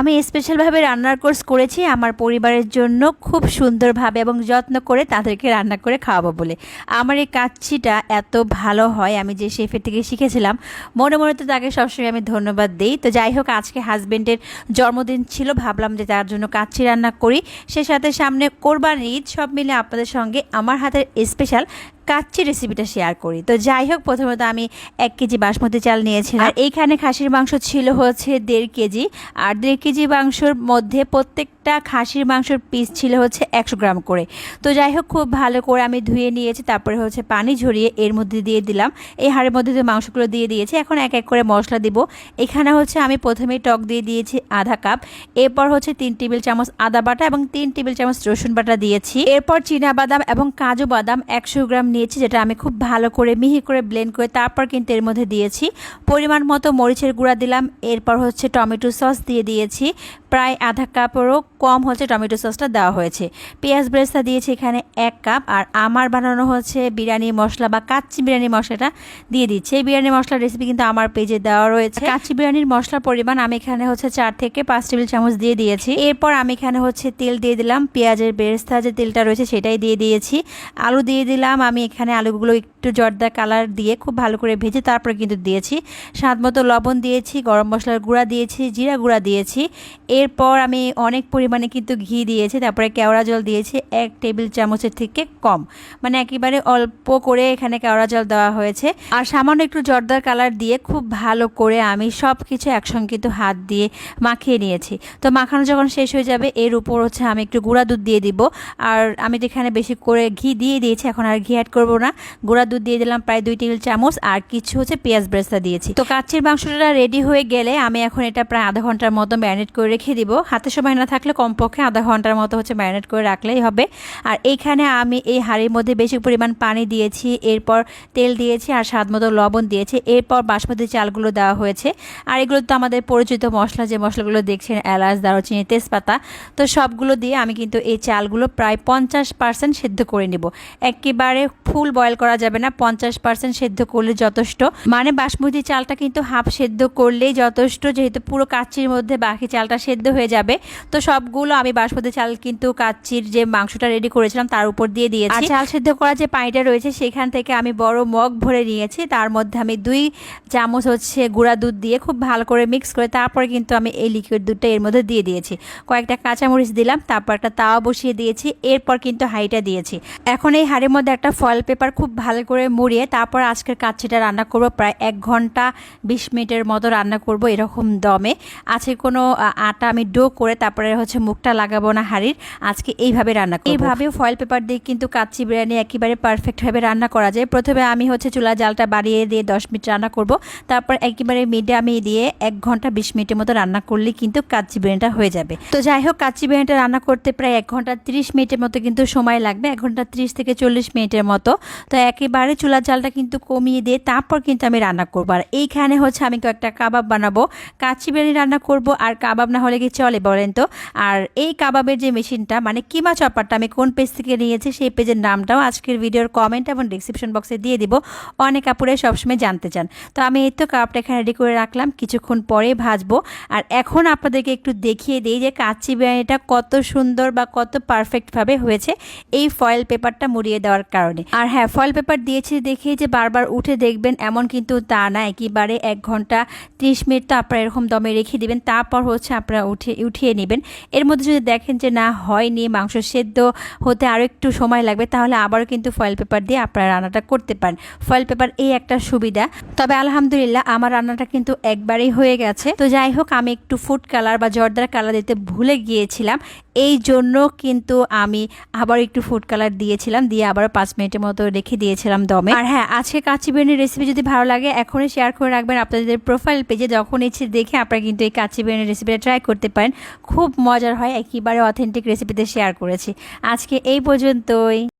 আমি স্পেশালভাবে রান্নার কোর্স করেছি, আমার পরিবারের জন্য খুব সুন্দরভাবে এবং যত্ন করে তাদেরকে রান্না করে খাওয়াবো বলে। আমার এই কাচ্ছিটা এত ভালো হয়, আমি যে শেফের থেকে শিখেছিলাম, মনে মনে তো তাকে সবসময় আমি ধন্যবাদ দিই। তো যাই হোক, আজকে হাজব্যান্ডের জন্মদিন ছিল, ভাবলাম যে তার জন্য কাচ্ছি রান্না করি। সে সাথে সামনে কোরবান ঈদ, সব মিলে আপনাদের সঙ্গে আমার হাতের স্পেশাল কাচ্চি রেসিপিটা শেয়ার করি। তো যাই হোক প্রথমত আমি এক কেজি বাসমতি চাল নিয়েছিলাম। আর এইখানে খাসির মাংস ছিল হচ্ছে দেড় কেজি। আর দেড় কেজি মাংসর মধ্যে প্রত্যেকটা খাসির মাংসর পিস ছিল হচ্ছে একশো গ্রাম করে। তো যাই হোক খুব ভালো করে আমি ধুয়ে নিয়েছি তারপরে হচ্ছে পানি ঝরিয়ে এর মধ্যে দিয়ে দিলাম। এই হাড়ের মধ্যে দিয়ে মাংসগুলো দিয়ে দিয়েছি এখন এক এক করে মশলা দিব। এখানে হচ্ছে আমি প্রথমেই টক দিয়ে দিয়েছি আধা কাপ। এরপর হচ্ছে তিন টেবিল চামচ আদা বাটা এবং তিন টেবিল চামচ রসুন বাটা দিয়েছি। এরপর চীনা বাদাম এবং কাজু বাদাম একশো গ্রাম নিয়েছি যেটা আমি খুব ভালো করে, মিহি করে ব্লেন্ড করে তারপর কিন্তু এর মধ্যে দিয়েছি। পরিমাণ মতো মরিচের গুঁড়া দিলাম, এরপর হচ্ছে টমেটো সস দিয়ে দিয়েছি। প্রায় আধা কাপেরও কম হচ্ছে টমেটো সসটা দেওয়া হয়েছে। পেঁয়াজ ব্রেস্তা দিয়েছি এখানে এক কাপ, আর আমার বানানো হচ্ছে বিরিয়ানি মশলা বা কাচ্চি বিরিয়ানি মশলাটা দিয়ে দিচ্ছি। এই বিরিয়ানি মশলার রেসিপি কিন্তু আমার পেজে দেওয়া রয়েছে। কাচ্চি বিরিয়ানির মশলার পরিমাণ আমি এখানে হচ্ছে চার থেকে পাঁচ টেবিল চামচ দিয়ে দিয়েছি। এরপর আমি এখানে হচ্ছে তেল দিয়ে দিলাম। পেঁয়াজের বেরেস্তা যে তেলটা রয়েছে সেটাই দিয়ে দিয়েছি। আলু দিয়ে দিলাম আমি এখানে আলুগুলো একটু জর্দা কালার দিয়ে খুব ভালো করে ভেজে তারপরে কিন্তু দিয়েছি। স্বাদ মতো লবণ দিয়েছি, গরম মশলার গুঁড়া দিয়েছি, জিরা গুঁড়া দিয়েছি। এরপর আমি অনেক পরিমাণে কিন্তু ঘি দিয়েছি, তারপরে কেওড়া জল দিয়েছি, এক টেবিল চামচের থেকে কম। মানে একেবারে অল্প করে এখানে কেওড়া জল দেওয়া হয়েছে। আর সামান্য একটু জর্দার কালার দিয়ে খুব ভালো করে আমি সব কিছু একসঙ্গে কিন্তু হাত দিয়ে মাখিয়ে নিয়েছি। তো মাখানো যখন শেষ হয়ে যাবে, এর উপর হচ্ছে আমি একটু গুঁড়া দুধ দিয়ে দিব। আর আমি তো এখানে বেশি করে ঘি দিয়ে দিয়েছি, এখন আর ঘি অ্যাড করব না। গুঁড়া দুধ দিয়ে দিলাম প্রায় দুই টেবিল চামচ আর কিছু হচ্ছে পেঁয়াজ ব্রেস্তা দিয়েছি। তো কাচ্চির মাংসটা রেডি হয়ে গেলে আমি এখন এটা প্রায় আধা ঘণ্টার মতো ম্যারিনেট করে রেখে দিব। হাতে সময় না থাকলে কমপক্ষে আধা ঘণ্টার মতো হচ্ছে ম্যারিনেট করে রাখলেই হবে। আর এইখানে আমি এই হাঁড়ির মধ্যে বেশি পরিমাণ পানি দিয়েছি, এরপর তেল দিয়েছি আর স্বাদ মতো লবণ দিয়েছি। এরপর বাসমতি চালগুলো দেওয়া হয়েছে। আর এগুলো তো আমাদের পরিচিত মশলা, যে মশলাগুলো দেখছেন, এলাচ, দারুচিনি, তেজপাতা। তো সবগুলো দিয়ে আমি কিন্তু এই চালগুলো প্রায় পঞ্চাশ পার্সেন্ট সেদ্ধ করে নেব। একেবারে ফুল বয়েল করা যাবে না, পঞ্চাশ পার্সেন্ট সেদ্ধ করলে যথেষ্ট। মানে বাসমতি চালটা কিন্তু হাফ সেদ্ধ করলেই যথেষ্ট, যেহেতু পুরো কাচ্চির মধ্যে বাকি চালটা সেদ্ধ হয়ে যাবে। তো সবগুলো আমি বাসমতি চাল কিন্তু কাচ্চির যে মাংসটা রেডি করেছিলাম, তার উপর দিয়ে দিয়েছি। চাল সেদ্ধ করা যে পানিটা রয়েছে, সেখান থেকে আমি বড় মগ ভরে নিয়েছি। তার মধ্যে আমি দুই চামচ হচ্ছে গুঁড়া দুধ দিয়ে খুব ভালো করে মিক্স করে, তারপরে কিন্তু আমি এই লিকুইড দুধটা এর মধ্যে দিয়ে দিয়েছি। কয়েকটা কাঁচামরিচ দিলাম, তারপর একটা তাওয়া বসিয়ে দিয়েছি, এরপর কিন্তু হাঁড়িটা দিয়েছি। এখন এই হাঁড়ির মধ্যে একটা ফয়েল পেপার খুব ভালো করে মুড়িয়ে তারপর আজকের কাচ্চিটা রান্না করব। প্রায় এক ঘণ্টা বিশ মিনিটের মতো রান্না করব এরকম দমে। আছে কোনো আটা আমি ডো করে তারপরে হচ্ছে মুখটা লাগাবো না হাঁড়ির। আজকে এইভাবে রান্না করব। এইভাবে ফয়েল পেপার দিয়ে কিন্তু কাচ্চি বিরিয়ানি একেবারে পারফেক্টভাবে রান্না করা যায়। প্রথমে আমি হচ্ছে চুলা জালটা বাড়িয়ে দিয়ে দশ মিনিট রান্না করব। তারপর একেবারে মিডিয়ামে দিয়ে এক ঘণ্টা বিশ মিনিটের মতো রান্না করলে কিন্তু কাচ্চি বিরিয়ানিটা হয়ে যাবে। তো যাই হোক, কাচ্চি বিরিয়ানিটা রান্না করতে প্রায় এক ঘণ্টা তিরিশ মিনিটের মতো কিন্তু সময় লাগবে। এক ঘণ্টা ত্রিশ থেকে চল্লিশ মিনিটের মতো তো একেবারে চুলার জালটা কিন্তু কমিয়ে দিয়ে তারপর কিন্তু আমি রান্না করব। আর এইখানে হচ্ছে আমি কয়েকটা কাবাব বানাবো। কাচ্চি বিরিয়ানি রান্না করব আর কাবাব না হলে কি চলে বলেন তো। আর এই কাবাবের যে মেশিনটা মানে কিমা চপারটা আমি কোন পেজ থেকে নিয়েছি সেই পেজের নামটাও আজকের ভিডিওর কমেন্ট এবং ডিসক্রিপশন বক্সে দিয়ে দিব। অনেক আপুরে সবসময় জানতে চান। তো আমি এই তো কাবাবটা এখানে রেডি করে রাখলাম। কিছুক্ষণ পরে ভাজবো। আর এখন আপনাদেরকে একটু দেখিয়ে দিই যে কাচ্চি বিরিয়ানিটা কত সুন্দর বা কত পারফেক্টভাবে হয়েছে। এই ফয়েল পেপারটা মুড়িয়ে দেওয়ার কারণে। আর হ্যাঁ ফয়েল পেপার দিয়েছি দেখে যে বারবার উঠে দেখবেন এমন কিন্তু তা না। একেবারে এক ঘণ্টা ত্রিশ মিনিট তো আপনারা এরকম দমে রেখে দিবেন, তারপর হচ্ছে আপনারা উঠে, উঠিয়ে নেবেন। এর মধ্যে যদি দেখেন যে না, হয়নি, মাংস সেদ্ধ হতে আরও একটু সময় লাগবে, তাহলে আবারও কিন্তু ফয়েল পেপার দিয়ে আপনারা রান্নাটা করতে পারেন। ফয়েল পেপার এই একটা সুবিধা। তবে আলহামদুলিল্লাহ আমার রান্নাটা কিন্তু একবারেই হয়ে গেছে। তো যাই হোক, আমি একটু ফুড কালার বা জর্দার কালার দিতে ভুলে গিয়েছিলাম। এই জন্য কিন্তু আমি আবার একটু ফুড কালার দিয়েছিলাম, দিয়ে আবার পাঁচ মিনিটের মতো রেখে দিয়েছিলাম দমে। আর হ্যাঁ আজকে কাচি বিরিয়ানির রেসিপি যদি ভালো লাগে, এখনই শেয়ার করে রাখবেন আপনাদের প্রোফাইল পেজে যখন ইচ্ছে দেখে আপনারা কিন্তু এই কাচি বিরিয়ানির রেসিপিটা ট্রাই করতে পারেন। খুব মজার হয়, একেবারে অথেন্টিক রেসিপিতে শেয়ার করেছি। আজকে এই পর্যন্তই।